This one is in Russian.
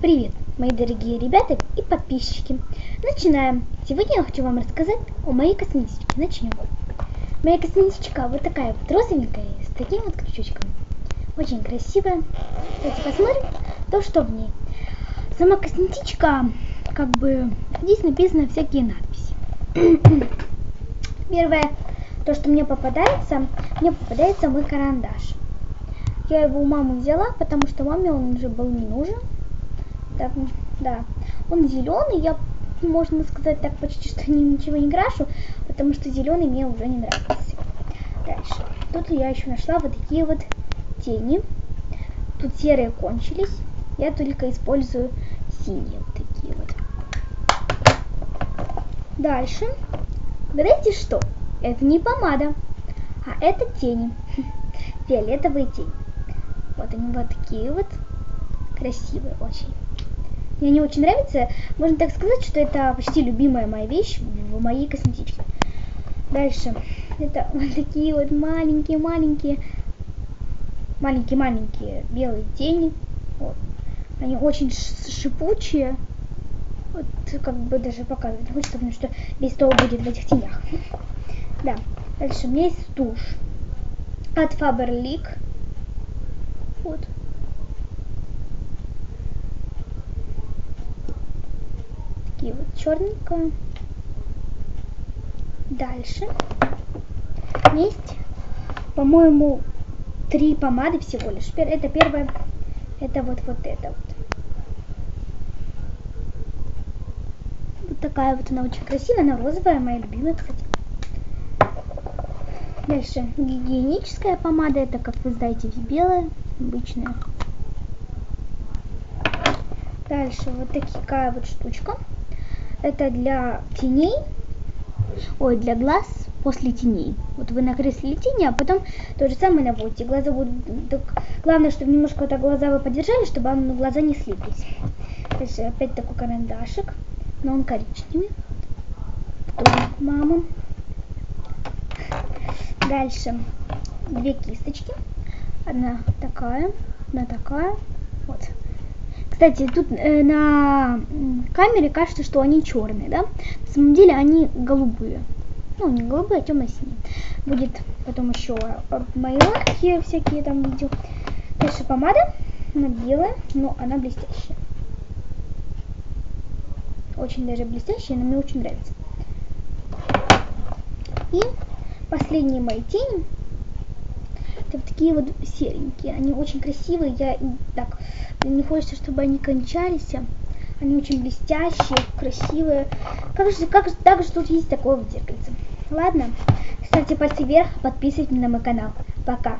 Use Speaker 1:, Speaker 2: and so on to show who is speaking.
Speaker 1: Привет, мои дорогие ребята и подписчики. Начинаем. Сегодня я хочу вам рассказать о моей косметичке. Начнем. Моя косметичка вот такая вот розовенькая, с таким вот крючочком. Очень красивая. Давайте посмотрим то, что в ней. Сама косметичка, как бы, здесь написаны всякие надписи. Первое, то, что мне попадается, мне попадается мой карандаш. Я его у мамы взяла, потому что маме он уже был не нужен. Так, да. Он зеленый, я, можно сказать так, почти что ничего не крашу, потому что зеленый мне уже не нравится. Дальше. Тут я еще нашла вот такие вот тени. Тут серые кончились. Я только использую синие вот такие вот. Дальше. Знаете что? Это не помада, а это тени. Фиолетовые тени. Вот они вот такие вот. Красивые очень. Мне не очень нравится. Можно так сказать, что это почти любимая моя вещь в моей косметичке. Дальше. Это вот такие вот маленькие-маленькие, маленькие-маленькие белые тени. Вот. Они очень шипучие. Вот как бы даже показывать не хочется, потому что без того будет в этих тенях. Да. Дальше у меня есть тушь от Faberlic вот. Такие вот черненькие. Дальше. Есть, по-моему, три помады всего лишь. Это первая, это вот, вот это вот. Вот такая вот она очень красивая, она розовая, моя любимая, кстати. Дальше гигиеническая помада, это, как вы знаете, белая обычная. Дальше вот такая вот штучка. Это для теней, ой, для глаз после теней. Вот вы накреслили тени, а потом то же самое наводите. Глаза будут... Так, главное, чтобы немножко так глаза вы подержали, чтобы вам глаза не слиплись. Дальше опять такой карандашик, но он коричневый. Тоже мама. Дальше две кисточки. Одна такая, одна такая. Вот. Кстати, тут э, на камере кажется, что они черные, да? На самом деле они голубые. Ну, не голубые, а темно-синие. Будет потом еще мои лаки всякие там видео. Дальше помада. Она белая, но она блестящая. Очень даже блестящая, она мне очень нравится. И последние мои тени это вот такие вот серенькие. Они очень красивые. Я так, мне хочется, чтобы они кончались. Они очень блестящие, красивые. Как же, как же, также тут есть такое вот зеркальце. Ладно, ставьте пальцы вверх, подписывайтесь на мой канал. Пока.